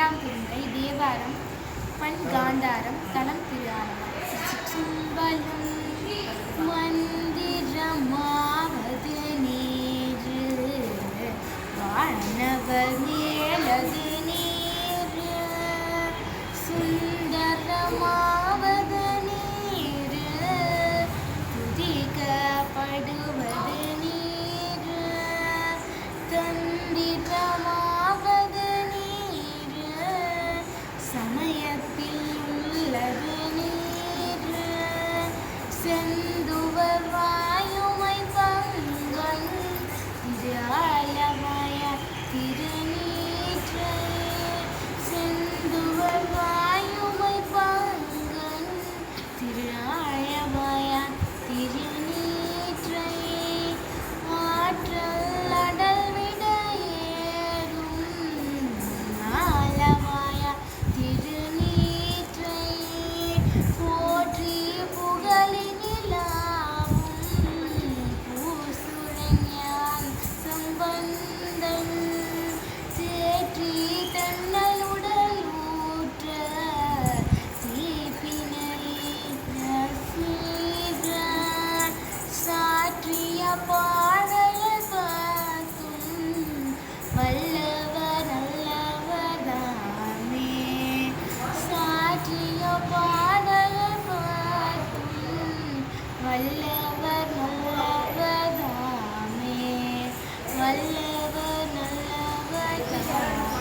இரண்டாம் திருமுறை தேவாரம் பண் காந்தாரம் தலம் திருவாரம் மந்திரமாவது நேற்று வாழனவர் மேலது 들으라 வல்லவர் நல்லவதாமே வல்லவர் நல்லவதாமே